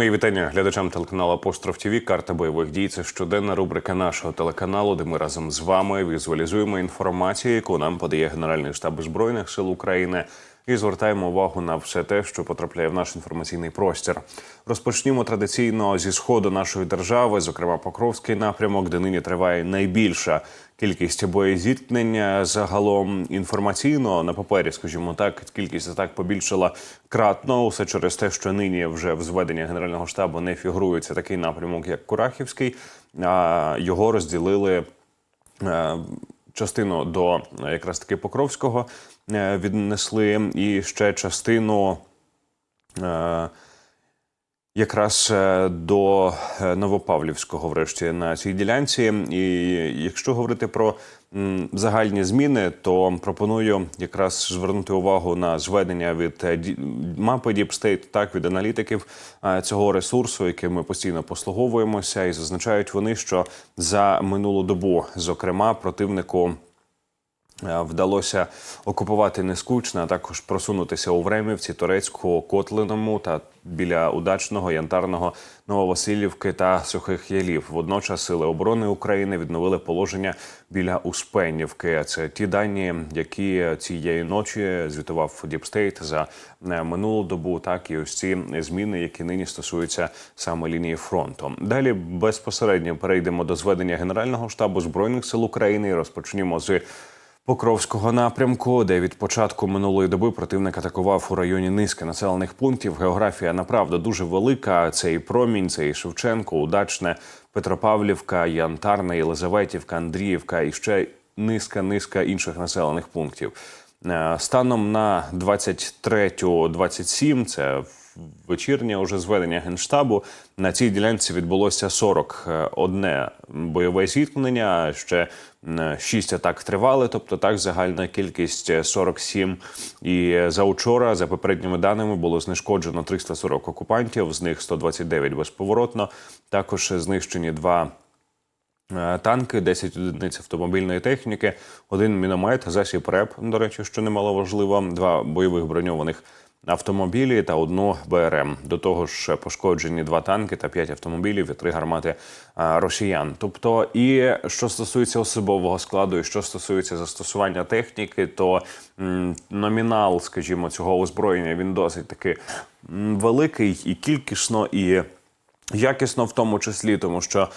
Мої вітання глядачам телеканалу Апостроф ТВ. Карта бойових дій. Це щоденна рубрика нашого телеканалу, де ми разом з вами візуалізуємо інформацію, яку нам подає Генеральний штаб збройних сил України. І звертаємо увагу на все те, що потрапляє в наш інформаційний простір. Розпочнімо традиційно зі сходу нашої держави, зокрема Покровський напрямок, де нині триває найбільша кількість боєзіткнення. Загалом інформаційно на папері, скажімо так, кількість атак побільшила кратно. Усе через те, що нині вже в зведенні генерального штабу не фігурується такий напрямок, як Курахівський, а його розділили. Частину до е, якраз таки Покровського е, віднесли, і ще частину е, якраз е, до е, Новопавлівського, врешті, на цій ділянці. І якщо говорити про загальні зміни, то пропоную якраз звернути увагу на зведення від е, мапи Deep State, так від аналітиків цього ресурсу, яким ми постійно послуговуємося, і зазначають вони, що за минулу добу, зокрема, противнику. Е, Вдалося окупувати Нескучне, а також просунутися у Времівці, Торецьку, Котлиному та біля удачного, янтарного Нововасилівки та Сухих Ялів. Водночас сили оборони України відновили положення біля Успенівки. Це ті дані, які цієї ночі звітував Діпстейт за е, минулу добу. Так і ось ці зміни, які нині стосуються саме лінії фронту. Далі безпосередньо перейдемо до зведення Генерального штабу збройних сил України. і Розпочнімо з. Покровського напрямку, де від початку минулої доби противник атакував у районі низки населених пунктів. Географія направду дуже велика. Це і промінь, це і Шевченко, Удачне, Петропавлівка, Янтарна, Єлизаветівка, Андріївка і ще низка низка інших населених пунктів. Е, Станом на 23.27, це вечірнє уже зведення генштабу. На цій ділянці відбулося 41 бойове зіткнення. Ще 6 атак тривали, тобто так загальна кількість 47. І за учора, за попередніми даними, було знешкоджено 340 окупантів, з них 129 безповоротно. Також знищені два. Е, Танки, 10 одиниць автомобільної техніки, один міномет, засіб РЕП, до речі, що немало важливо, два бойових броньованих автомобілі та одну БРМ. До того ж, пошкоджені два танки та п'ять автомобілів і три гармати росіян. Тобто, і що стосується особового складу, і що стосується застосування техніки, то номінал, скажімо, цього озброєння він досить таки великий і кількісно, і якісно в тому числі, тому що.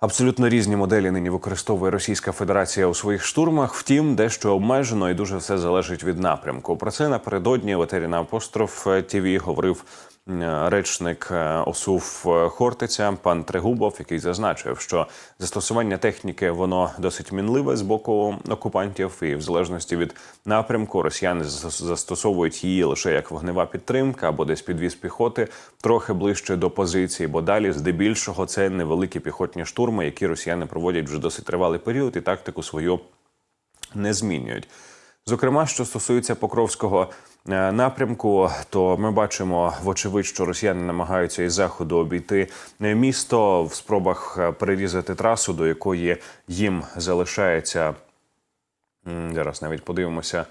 Абсолютно різні моделі нині використовує Російська Федерація у своїх штурмах. Втім, дещо обмежено і дуже все залежить від напрямку. Про це напередодні в етері апостроф ТВ говорив речник е, ОСУВ Хортиця пан Трегубов, який зазначив, що застосування техніки воно досить мінливе з боку окупантів, і в залежності від напрямку росіяни застосовують її лише як вогнева підтримка або десь підвіз піхоти трохи ближче до позиції, бо далі здебільшого це невеликі піхотні штурми, які росіяни проводять вже досить тривалий період і тактику свою не змінюють. Зокрема, що стосується Покровського е, напрямку, то ми бачимо вочевидь, що росіяни намагаються із заходу обійти е, місто в спробах е, перерізати трасу, до якої їм залишається зараз. Навіть подивимося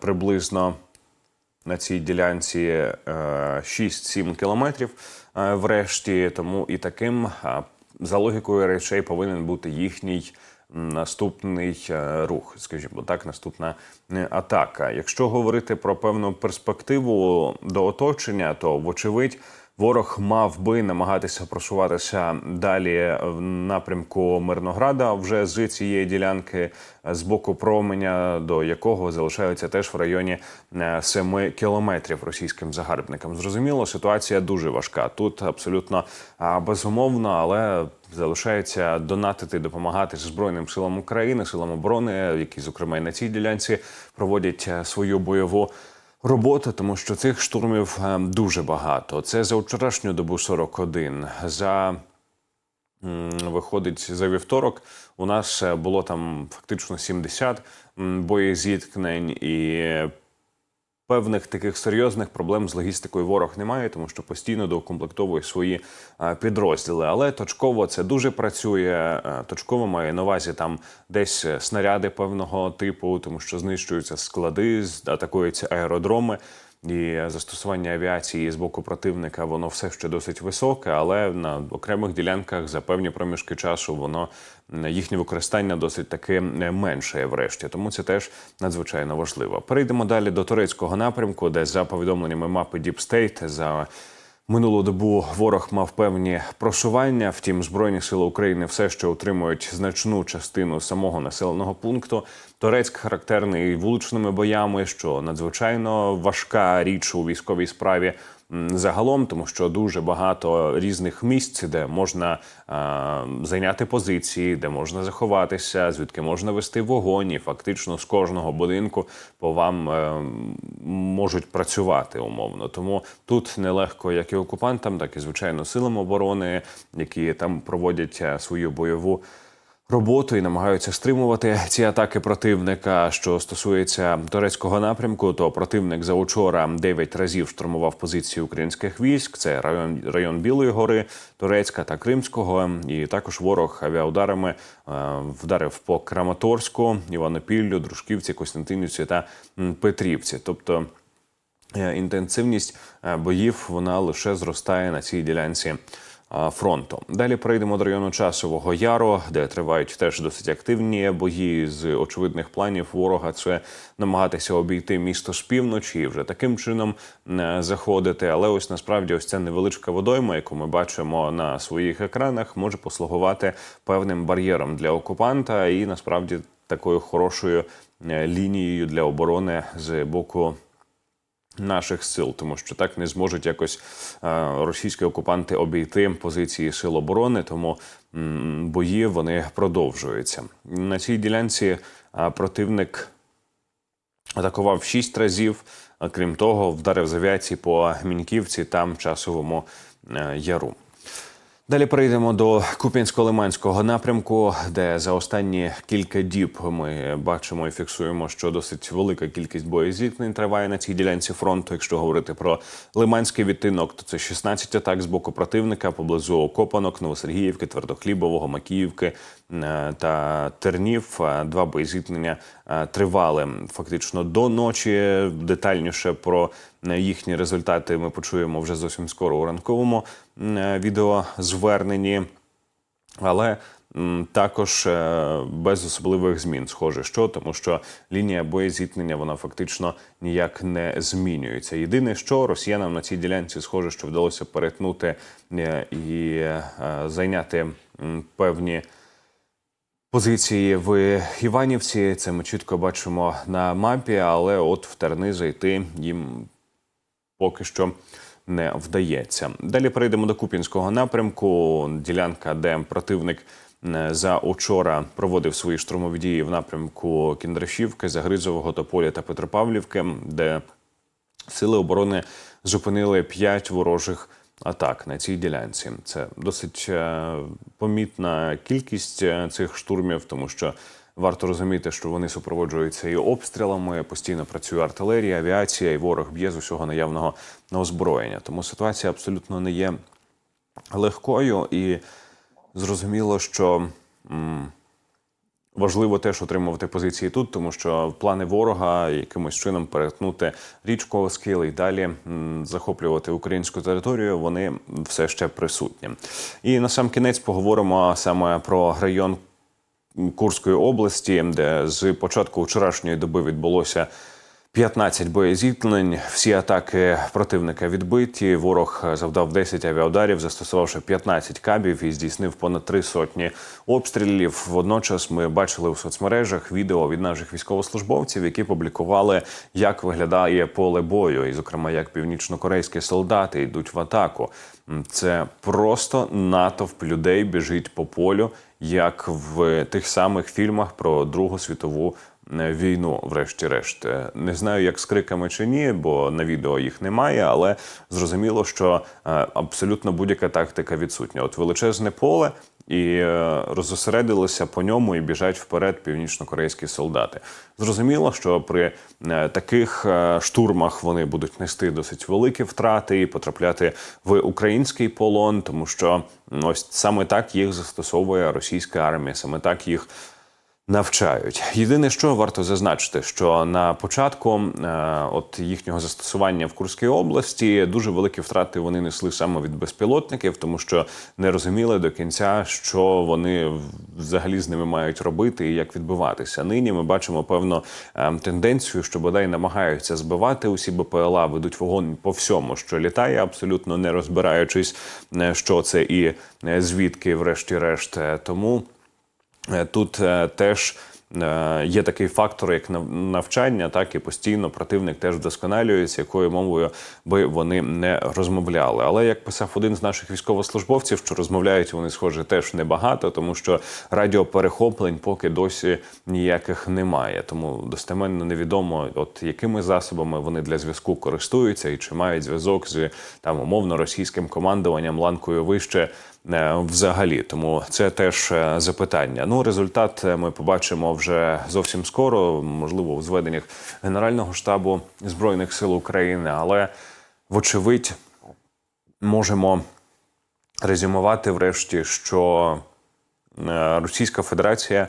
приблизно на цій ділянці е, 6-7 кілометрів. Врешті, тому і таким за логікою речей повинен бути їхній наступний е, рух, скажімо так, наступна е, атака. Якщо говорити про певну перспективу до оточення, то вочевидь. Ворог мав би намагатися просуватися далі в напрямку Мирнограда вже з цієї ділянки з боку променя, до якого залишаються теж в районі 7 кілометрів російським загарбникам. Зрозуміло, ситуація дуже важка. Тут абсолютно безумовно, але залишається донатити, допомагати Збройним силам України, силам оборони, які, зокрема, і на цій ділянці проводять е, свою бойову роботу, тому що цих штурмів е, дуже багато. Це за вчорашню добу 41, за виходить за вівторок. У нас е, було там фактично 70 боєзіткнень і. Певних таких серйозних проблем з логістикою ворог немає, тому що постійно доукомплектовує свої е, підрозділи. Але точково це дуже працює. Е, Точково має на увазі там десь е, снаряди певного типу, тому що знищуються склади, атакуються аеродроми. І застосування авіації з боку противника воно все ще досить високе, але на окремих ділянках за певні проміжки часу воно їхнє використання досить таки менше врешті. Тому це теж надзвичайно важливо. Перейдемо далі до турецького напрямку, де за повідомленнями мапи Deep State, за Минулу добу ворог мав певні просування. Втім, збройні сили України все ще утримують значну частину самого населеного пункту. Торецьк характерний вуличними боями, що надзвичайно важка річ у військовій справі. Загалом, тому що дуже багато різних місць, де можна а, зайняти позиції, де можна заховатися, звідки можна вести вогонь, і фактично з кожного будинку по вам е, можуть працювати умовно. Тому тут нелегко як і окупантам, так і звичайно силам оборони, які там проводять е, свою бойову. Роботу і намагаються стримувати ці атаки противника. Що стосується турецького напрямку, то противник за учора 9 разів штурмував позиції українських військ. Це район район Білої гори, Турецька та Кримського. І також ворог авіаударами е, вдарив по Краматорську, Іванопіллю, Дружківці, Костянтинівці та Петрівці. Тобто е, інтенсивність е, боїв вона лише зростає на цій ділянці фронту. Далі перейдемо до району часового яру, де тривають теж досить активні бої з очевидних планів ворога. Це намагатися обійти місто з півночі і вже таким чином е, заходити. Але ось насправді ось ця невеличка водойма, яку ми бачимо на своїх екранах, може послугувати певним бар'єром для окупанта, і насправді такою хорошою е, лінією для оборони з боку наших сил, тому що так не зможуть якось е, російські окупанти обійти позиції сил оборони, тому бої вони продовжуються. На цій ділянці е, противник атакував шість разів. А крім того, вдарив з авіації по Міньківці там часовому е, яру. Далі перейдемо до Куп'янсько-Лиманського напрямку, де за останні кілька діб ми бачимо і фіксуємо, що досить велика кількість боєзіткнень триває на цій ділянці фронту. Якщо говорити про Лиманський відтинок, то це 16 атак з боку противника поблизу Окопанок, Новосергіївки, Твердохлібового, Макіївки е, та Тернів. Е, Два боєзіткнення тривали фактично до ночі. Детальніше про е, їхні результати ми почуємо вже зовсім скоро у ранковому е, відеозверненні. Але також е, без особливих змін, схоже, що тому, що лінія боєзіткнення вона фактично ніяк не змінюється. Єдине, що росіянам на цій ділянці схоже, що вдалося перетнути е, і е, зайняти певні. Позиції в Іванівці це ми чітко бачимо на мапі, але от в Терни зайти їм поки що не вдається. Далі перейдемо до Купінського напрямку. Ділянка, де противник за учора проводив свої штурмові дії в напрямку Кіндрашівки, Загризового, Тополя та Петропавлівки, де сили оборони зупинили п'ять ворожих атак на цій ділянці. Це досить е, помітна кількість е, цих штурмів, тому що варто розуміти, що вони супроводжуються і обстрілами. Постійно працює артилерія, авіація, і ворог б'є з усього наявного на озброєння. Тому ситуація абсолютно не є легкою, і зрозуміло, що. Важливо теж отримувати позиції тут, тому що плани ворога якимось чином перетнути річку Оскіл і далі захоплювати українську територію. Вони все ще присутні. І на сам кінець поговоримо саме про район Курської області, де з початку вчорашньої доби відбулося 15 боєзіткнень. Всі атаки противника відбиті. Ворог завдав 10 авіаударів, застосувавши 15 кабів і здійснив понад три сотні обстрілів. Водночас ми бачили у соцмережах відео від наших військовослужбовців, які публікували, як виглядає поле бою, і, зокрема, як північнокорейські солдати йдуть в атаку. Це просто натовп людей біжить по полю, як в тих самих фільмах про Другу світову війну, врешті-решт. Е, Не знаю, як з криками чи ні, бо на відео їх немає, але зрозуміло, що е, абсолютно будь-яка тактика відсутня. От величезне поле. І е, розосередилися по ньому і біжать вперед північно-корейські солдати. Зрозуміло, що при е, таких е, штурмах вони будуть нести досить великі втрати і потрапляти в український полон, тому що ось саме так їх застосовує російська армія, саме так їх навчають. Єдине, що варто зазначити, що на початку е, от їхнього застосування в Курській області дуже великі втрати вони несли саме від безпілотників, тому що не розуміли до кінця, що вони взагалі з ними мають робити і як відбиватися. Нині ми бачимо певну е, тенденцію, що бодай намагаються збивати усі БПЛА, ведуть вогонь по всьому, що літає, абсолютно не розбираючись, е, що це і звідки, врешті-решт. Тому Тут е, теж е, є такий фактор, як навчання, так і постійно противник теж вдосконалюється, якою мовою би вони не розмовляли. Але як писав один з наших військовослужбовців, що розмовляють вони, схоже, теж небагато, тому що радіоперехоплень поки досі ніяких немає. Тому достеменно невідомо, от якими засобами вони для зв'язку користуються і чи мають зв'язок з там умовно російським командуванням ланкою вище. Е, Взагалі, тому це теж е, запитання. Ну, результат е, ми побачимо вже зовсім скоро, можливо, у зведеннях Генерального штабу збройних сил України, але вочевидь можемо резюмувати врешті, що Російська Федерація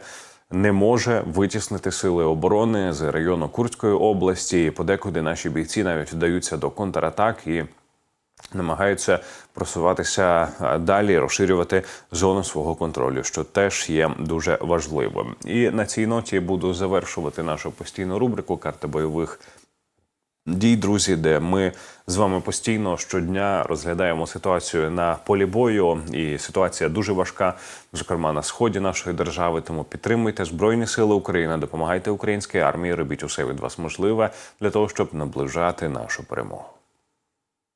не може витіснити сили оборони з району Курської області. І подекуди наші бійці навіть вдаються до контратак і намагаються просуватися далі, розширювати зону свого контролю, що теж є дуже важливим. І на цій ноті буду завершувати нашу постійну рубрику карти бойових. Дій, друзі, де ми з вами постійно щодня розглядаємо ситуацію на полі бою, і ситуація дуже важка, зокрема на сході нашої держави. Тому підтримуйте Збройні Сили України, допомагайте українській армії, робіть усе від вас можливе для того, щоб наближати нашу перемогу.